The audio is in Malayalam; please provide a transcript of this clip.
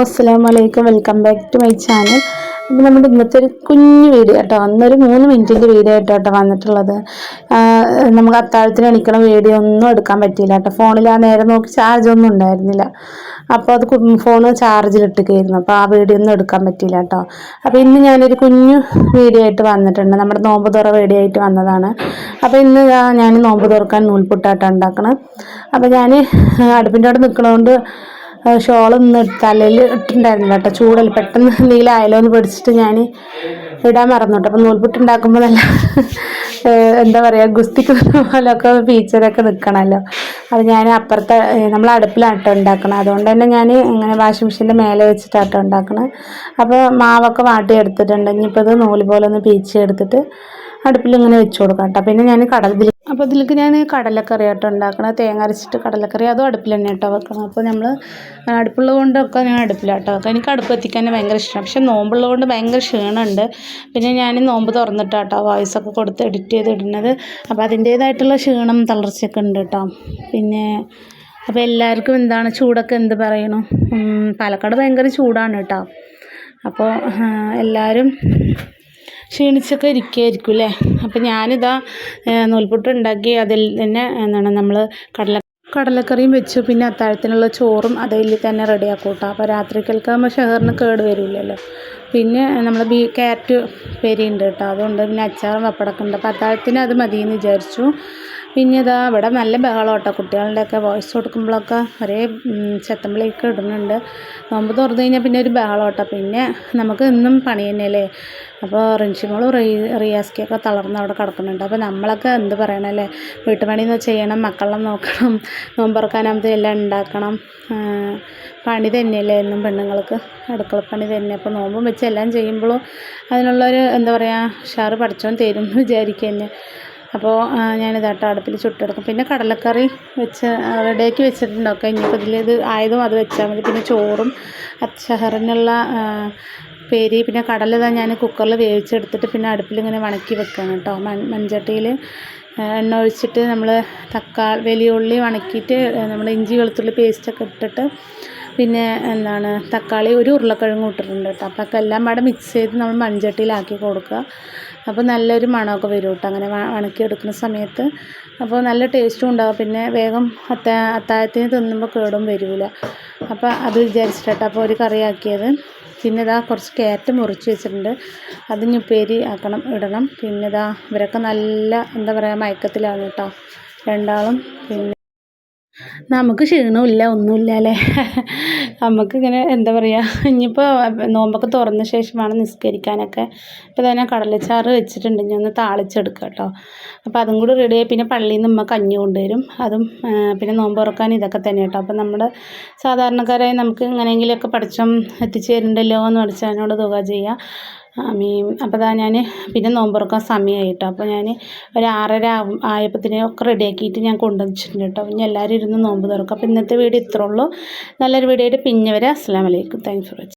അസ്സാം വലൈക്കും welcome back to my channel അപ്പോൾ നമ്മുടെ ഇന്നത്തെ ഒരു കുഞ്ഞു വീഡിയോ കേട്ടോ. അന്നൊരു മൂന്ന് മിനിറ്റിന്റെ വീഡിയോ ആയിട്ടോ കേട്ടോ വന്നിട്ടുള്ളത്. നമുക്ക് അത്താഴത്തിന് എണിക്കണ വീഡിയോ ഒന്നും എടുക്കാൻ പറ്റിയില്ല കേട്ടോ. ഫോണിൽ ആ നേരം നോക്കി ചാർജ് ഒന്നും ഉണ്ടായിരുന്നില്ല. അപ്പോൾ അത് ഫോൺ ചാർജിലിട്ടിരിക്കുന്നു അപ്പോൾ ആ വീഡിയോ ഒന്നും എടുക്കാൻ പറ്റിയില്ല കേട്ടോ. അപ്പോൾ ഇന്ന് ഞാനൊരു കുഞ്ഞു വീഡിയോ ആയിട്ട് വന്നിട്ടുണ്ട്. നമ്മുടെ നോമ്പ് തുറ വീഡിയോ ആയിട്ട് വന്നതാണ്. അപ്പോൾ ഇന്ന് ഞാൻ നോമ്പ് തുറക്കാൻ നൂൽപുട്ടായിട്ടാണ് ഉണ്ടാക്കണം. അപ്പോൾ ഞാൻ അടുപ്പിന്റെ അവിടെ നിൽക്കണോണ്ട് ഷോൾ ഒന്ന് തലയിൽ ഇട്ടിട്ടുണ്ടായിരുന്നില്ല കേട്ടോ. ചൂടൽ പെട്ടെന്ന് എന്തെങ്കിലും ആയാലോ എന്ന് പഠിച്ചിട്ട് ഞാൻ ഇടാൻ മറന്നു കേട്ടോ അപ്പം നൂൽപുട്ടുണ്ടാക്കുമ്പോൾ നല്ല എന്താ പറയുക ഗുസ്തിക്ക് പോലൊക്കെ ഫീച്ചറൊക്കെ നിൽക്കണമല്ലോ അത് ഞാൻ അപ്പുറത്തെ നമ്മൾ അടുപ്പിലാട്ടോ ഉണ്ടാക്കണം അതുകൊണ്ട് തന്നെ ഞാൻ ഇങ്ങനെ വാഷിംഗ് മെഷീന്റെ മേലെ വെച്ചിട്ടാട്ടോ ഉണ്ടാക്കണം അപ്പോൾ മാവൊക്കെ വാട്ടി എടുത്തിട്ടുണ്ട്. ഇനിയിപ്പോൾ ഇത് നൂൽ പോലെ ഒന്ന് പീച്ച് അടുപ്പിൽ ഇങ്ങനെ വെച്ച് കൊടുക്കാം കേട്ടോ. പിന്നെ ഞാൻ കടൽ അപ്പോൾ ഇതിലേക്ക് ഞാൻ കടലക്കറി ആട്ടോ ഉണ്ടാക്കണം തേങ്ങ അരച്ചിട്ട് കടലക്കറി അതും അടുപ്പിൽ തന്നെ ആട്ടോ വെക്കണം. അപ്പോൾ നമ്മൾ അടുപ്പുള്ളത് കൊണ്ടൊക്കെ ഞാൻ അടുപ്പിലാട്ടോ വെക്കാം എനിക്ക് അടുപ്പ് എത്തിക്കാൻ ഭയങ്കര ഇഷ്ടമാണ് പക്ഷേ നോമ്പുള്ളത് കൊണ്ട് ഭയങ്കര ക്ഷീണമുണ്ട് പിന്നെ ഞാൻ നോമ്പ് തുറന്നിട്ടാട്ടോ വോയിസ് ഒക്കെ കൊടുത്ത് എഡിറ്റ് ചെയ്ത് ഇടുന്നത്. അപ്പോൾ അതിന്റേതായിട്ടുള്ള ക്ഷീണം തളർച്ചയൊക്കെ ഉണ്ട് കേട്ടോ പിന്നെ അപ്പോൾ എല്ലാവർക്കും എന്താണ് ചൂടൊക്കെ എന്ത് പറയണു? പാലക്കാട് ഭയങ്കര ചൂടാണ് കേട്ടോ അപ്പോൾ എല്ലാവരും ക്ഷീണിച്ചൊക്കെ ഇരിക്കുകയായിരിക്കും അല്ലേ? അപ്പം ഞാനിതാ നൂൽപുട്ട് ഉണ്ടാക്കി അതിൽ തന്നെ എന്താണ് നമ്മൾ കടല കടലക്കറിയും വെച്ചു. പിന്നെ അത്താഴത്തിനുള്ള ചോറും അതിൽ തന്നെ റെഡിയാക്കും കേട്ടോ അപ്പോൾ രാത്രിക്കൽക്കാകുമ്പോൾ ഷെഹറിന് കേട് വരില്ലല്ലോ. പിന്നെ നമ്മൾ ബീ ക്യാരറ്റ് പെരിയുണ്ട് കേട്ടോ അതുകൊണ്ട് പിന്നെ അച്ചാറും പപ്പടമൊക്കെ ഉണ്ട്. അപ്പോൾ അത്താഴത്തിന് അത് മതിയെന്ന് വിചാരിച്ചു. പിന്നെ ഇതാ ഇവിടെ നല്ല ബഹളം കേട്ടോ കുട്ടികളുടെയൊക്കെ വോയിസ് കൊടുക്കുമ്പോഴൊക്കെ ഒരേ ചെത്തമ്പിളിയൊക്കെ ഇടുന്നുണ്ട്. നോമ്പ് തുറന്നു കഴിഞ്ഞാൽ പിന്നെ ഒരു ബഹളം കേട്ടോ പിന്നെ നമുക്ക് എന്നും പണി തന്നെയല്ലേ? അപ്പോൾ റിൻഷിമോളും റീ റിയാസ്കിയൊക്കെ തളർന്ന് അവിടെ കിടക്കുന്നുണ്ട്. അപ്പോൾ നമ്മളൊക്കെ എന്ത് പറയണല്ലേ? വീട്ടുപണി ചെയ്യണം മക്കളെ നോക്കണം നോമ്പറക്കാനാകുമ്പോൾ എല്ലാം ഉണ്ടാക്കണം. പണി തന്നെയല്ലേ എന്നും പെണ്ണുങ്ങൾക്ക്. അടുക്കളപ്പണി തന്നെ. അപ്പോൾ നോമ്പും വെച്ച് എല്ലാം ചെയ്യുമ്പോഴും അതിനുള്ളൊരു എന്താ പറയുക ഷാറ് പഠിച്ചോൻ തരും എന്ന് വിചാരിക്കുക തന്നെ. അപ്പോൾ ഞാനിത് ഞാനിതാട്ടോ അടുപ്പിൽ ചുട്ടെടുക്കും. പിന്നെ കടലക്കറി വെച്ച് റെഡിയാക്കി വെച്ചിട്ടുണ്ടൊക്കെ ഇനിയിപ്പോൾ ഇതിൽ ഇത് ആയതും അത് വെച്ചാൽ മതി. പിന്നെ ചോറും അച്ചഹറിനുള്ള പേരി പിന്നെ കടല ഇതാ ഞാൻ കുക്കറിൽ വേവിച്ചെടുത്തിട്ട് പിന്നെ അടുപ്പിൽ ഇങ്ങനെ വണക്കി വെക്കണം കേട്ടോ മൺ മൺചട്ടിയിൽ എണ്ണ ഒഴിച്ചിട്ട് നമ്മൾ തക്കാളി വലിയ ഉള്ളി വണക്കിയിട്ട് നമ്മൾ ഇഞ്ചി വെളുത്തുള്ളി പേസ്റ്റൊക്കെ ഇട്ടിട്ട് പിന്നെ എന്താണ് തക്കാളി ഒരു ഉരുളക്കിഴങ്ങ് ഇട്ടിട്ടുണ്ട് കേട്ടോ അപ്പോൾ ഒക്കെ എല്ലാം പാടെ മിക്സ് ചെയ്ത് നമ്മൾ മൺചട്ടിയിലാക്കി കൊടുക്കുക. അപ്പോൾ നല്ലൊരു മണമൊക്കെ വരും കേട്ടോ അങ്ങനെ ഉണക്കിയെടുക്കുന്ന സമയത്ത്. അപ്പോൾ നല്ല ടേസ്റ്റും ഉണ്ടാകും പിന്നെ വേഗം അത്ത അത്താഴത്തിന് തിന്നുമ്പോൾ കേടും വരില്ല അപ്പോൾ അത് വിചാരിച്ചിട്ടാട്ടോ അപ്പോൾ ഒരു കറിയാക്കിയത്. പിന്നെ ഇതാ കുറച്ച് ക്യാരറ്റ് മുറിച്ച് വെച്ചിട്ടുണ്ട്. അതിന് ഉപ്പേരി ആക്കണം ഇടണം. പിന്നെ ഇതാ ഇവരൊക്കെ നല്ല എന്താ പറയുക മയക്കത്തിലാണ് കേട്ടോ. രണ്ടാളും പിന്നെ നമുക്ക് ക്ഷീണമില്ല ഒന്നുമില്ല അല്ലേ? നമുക്ക് നമുക്കിങ്ങനെ എന്താ പറയുക ഇനിയിപ്പോൾ നോമ്പൊക്കെ തുറന്ന ശേഷമാണ് നിസ്കരിക്കാനൊക്കെ. ഇപ്പോൾ തന്നെ കടലച്ചാറ് വെച്ചിട്ടുണ്ട് ഞാൻ ഒന്ന് താളിച്ചെടുക്കുക കേട്ടോ. അപ്പോൾ അതും കൂടി റെഡിയായി പിന്നെ പള്ളിയിൽ നിന്ന് ഉമ്മ കഞ്ഞി കൊണ്ടുവരും. അതും പിന്നെ നോമ്പ് തുറക്കാൻ ഇതൊക്കെ തന്നെ കേട്ടോ. അപ്പോൾ നമ്മുടെ സാധാരണക്കാരായി നമുക്ക് എങ്ങനെയെങ്കിലുമൊക്കെ പഠിച്ചം എത്തിച്ചേരുന്നുണ്ടല്ലോ എന്ന് പഠിച്ചതിനോട് തുക ചെയ്യുക. മീൻ അപ്പോൾ അതാ ഞാൻ പിന്നെ നോമ്പ് തുറക്കാൻ സമയമായി അപ്പോൾ ഞാൻ ഒരു ആറര ആയപ്പത്തിന് ഒക്കെ റെഡിയാക്കിയിട്ട് ഞാൻ കൊണ്ടുവച്ചിട്ടുണ്ട് കേട്ടോ. ഇനി എല്ലാവരും ഇരുന്ന് നോമ്പ് തുറക്കും. അപ്പോൾ ഇന്നത്തെ വീഡിയോ ഇത്രയുള്ളൂ നല്ലൊരു വീഡിയോ ആയിട്ട് പിന്നെ വരെ. അസ്സാം വലൈക്കും താങ്ക്സ് ഫോർ വാച്ചിങ്